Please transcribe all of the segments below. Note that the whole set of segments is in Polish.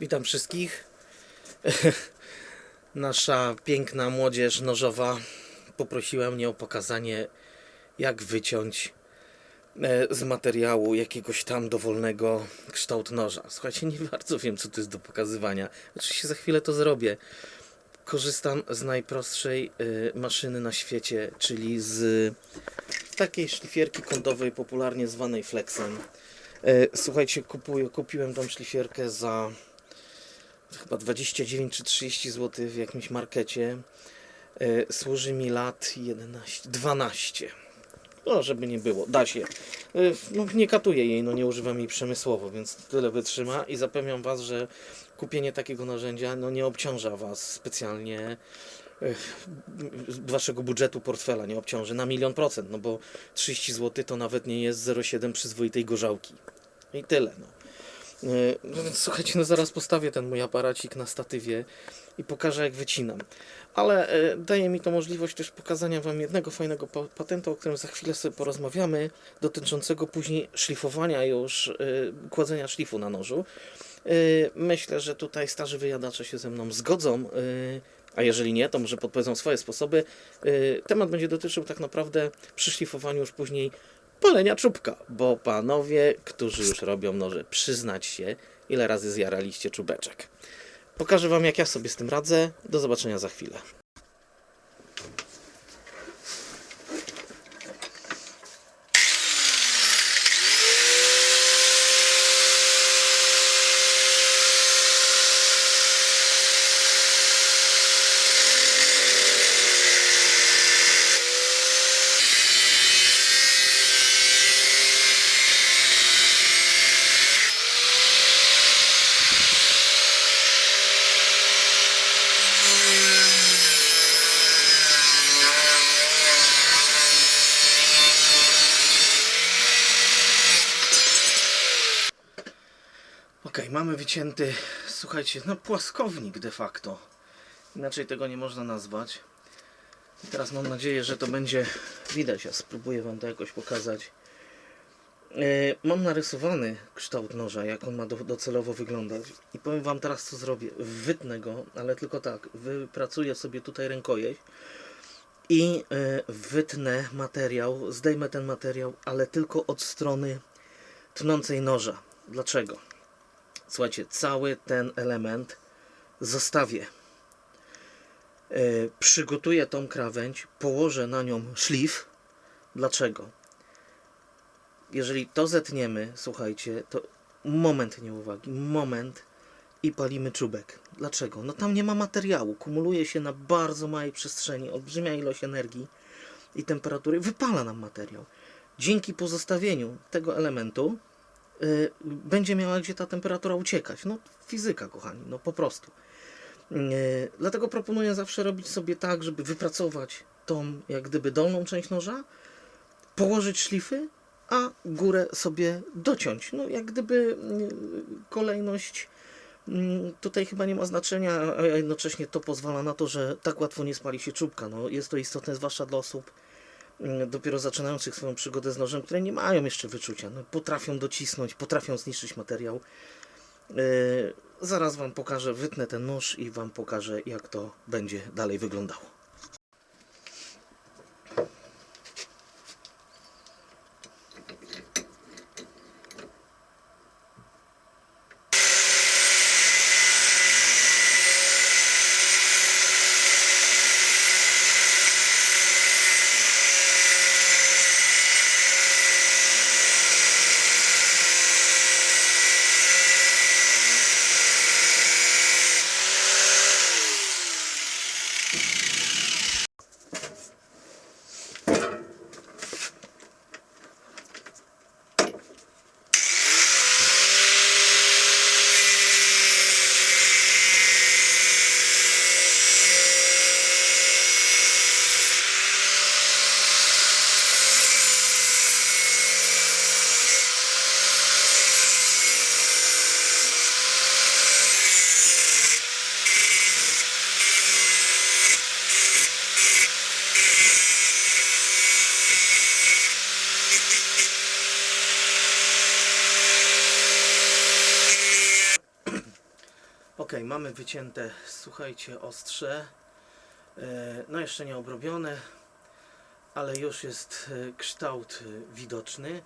Witam wszystkich. Nasza piękna młodzież nożowa poprosiła mnie o pokazanie, jak wyciąć e, z materiału jakiegoś tam dowolnego kształt noża. Słuchajcie, nie bardzo wiem, co to jest do pokazywania. Oczywiście za chwilę to zrobię. Korzystam z najprostszej e, maszyny na świecie, czyli z takiej szlifierki kątowej, popularnie zwanej Flexem. E, Słuchajcie, kupuję, kupiłem tą szlifierkę za chyba 29 czy 30 zł w jakimś markecie. E, Służy mi lat 11, 12. No, żeby nie było, da się. E, No, nie katuję jej, no nie używam jej przemysłowo, więc tyle wytrzyma i zapewniam Was, że kupienie takiego narzędzia no, nie obciąża Was specjalnie e, waszego budżetu portfela nie obciąży na milion procent, no bo 30 zł to nawet nie jest 0,7 przyzwoitej gorzałki. I tyle. No. E, No więc słuchajcie, no zaraz postawię ten mój aparacik na statywie i pokażę jak wycinam. Ale e, daje mi to możliwość też pokazania Wam jednego fajnego pa- patentu, o którym za chwilę sobie porozmawiamy, dotyczącego później szlifowania już, e, kładzenia szlifu na nożu. Myślę, że tutaj starzy wyjadacze się ze mną zgodzą, a jeżeli nie, to może podpowiedzą swoje sposoby. Temat będzie dotyczył tak naprawdę przy szlifowaniu już później palenia czubka, bo panowie, którzy już robią noże, przyznać się, ile razy zjaraliście czubeczek. Pokażę wam, jak ja sobie z tym radzę. Do zobaczenia za chwilę. Ok, mamy wycięty, słuchajcie, no płaskownik de facto. Inaczej tego nie można nazwać. I teraz mam nadzieję, że to będzie widać. Ja spróbuję Wam to jakoś pokazać. E, Mam narysowany kształt noża, jak on ma do, docelowo wyglądać. I powiem Wam teraz, co zrobię. Wytnę go, ale tylko tak. Wypracuję sobie tutaj rękojeść i e, wytnę materiał, zdejmę ten materiał, ale tylko od strony tnącej noża. Dlaczego? Słuchajcie, cały ten element zostawię. E, przygotuję tą krawędź, położę na nią szlif. Dlaczego? Jeżeli to zetniemy, słuchajcie, to moment nieuwagi, moment i palimy czubek. Dlaczego? No tam nie ma materiału, kumuluje się na bardzo małej przestrzeni, olbrzymia ilość energii i temperatury, wypala nam materiał. Dzięki pozostawieniu tego elementu będzie miała gdzie ta temperatura uciekać. No fizyka, kochani, no po prostu. Y, dlatego proponuję zawsze robić sobie tak, żeby wypracować tą jak gdyby dolną część noża, położyć szlify, a górę sobie dociąć. No jak gdyby y, kolejność tutaj chyba nie ma znaczenia, a jednocześnie to pozwala na to, że tak łatwo nie spali się czubka. No, jest to istotne zwłaszcza dla osób dopiero zaczynających swoją przygodę z nożem, które nie mają jeszcze wyczucia. No, potrafią docisnąć, potrafią zniszczyć materiał. Yy, zaraz Wam pokażę, wytnę ten nóż i Wam pokażę, jak to będzie dalej wyglądało. Ok, mamy wycięte, słuchajcie, ostrze. E, No jeszcze nie obrobione, ale już jest e, kształt e, widoczny.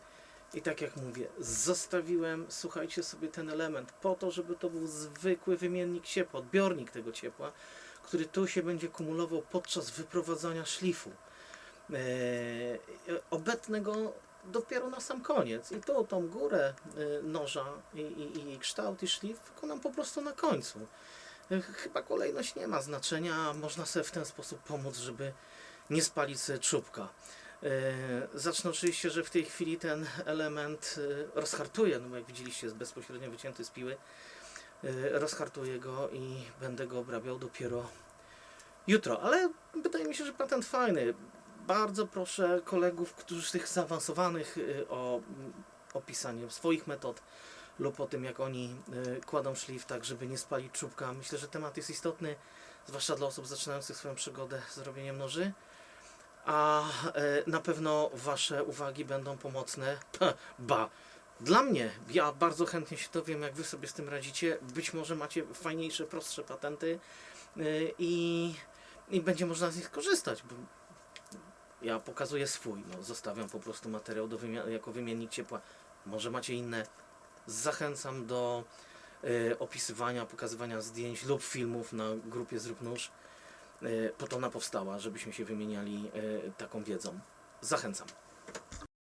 I tak jak mówię, zostawiłem, słuchajcie sobie ten element po to, żeby to był zwykły wymiennik ciepła, odbiornik tego ciepła, który tu się będzie kumulował podczas wyprowadzania szlifu. E, obetnę go dopiero na sam koniec. I tu tą górę e, noża i, i, i kształt i szlif wykonam po prostu na końcu. E, Chyba kolejność nie ma znaczenia, można sobie w ten sposób pomóc, żeby nie spalić sobie czubka. E, Zacznę oczywiście, że w tej chwili ten element rozhartuję, no jak widzieliście jest bezpośrednio wycięty z piły. Rozhartuję go i będę go obrabiał dopiero jutro, ale wydaje mi się, że patent fajny. Bardzo proszę kolegów, którzy tych zaawansowanych y, o mm, opisanie swoich metod lub o tym, jak oni y, kładą szlif, tak żeby nie spalić czubka. Myślę, że temat jest istotny, zwłaszcza dla osób zaczynających swoją przygodę z robieniem noży. A e, na pewno Wasze uwagi będą pomocne. Ba, dla mnie, ja bardzo chętnie się dowiem, jak Wy sobie z tym radzicie. Być może macie fajniejsze, prostsze patenty y, i, i będzie można z nich korzystać. Ja pokazuję swój, no, zostawiam po prostu materiał do wymia- jako wymiennik ciepła. Może macie inne. Zachęcam do y, opisywania, pokazywania zdjęć lub filmów na grupie Zrób Nóż. Y, po to ona powstała, żebyśmy się wymieniali y, taką wiedzą. Zachęcam.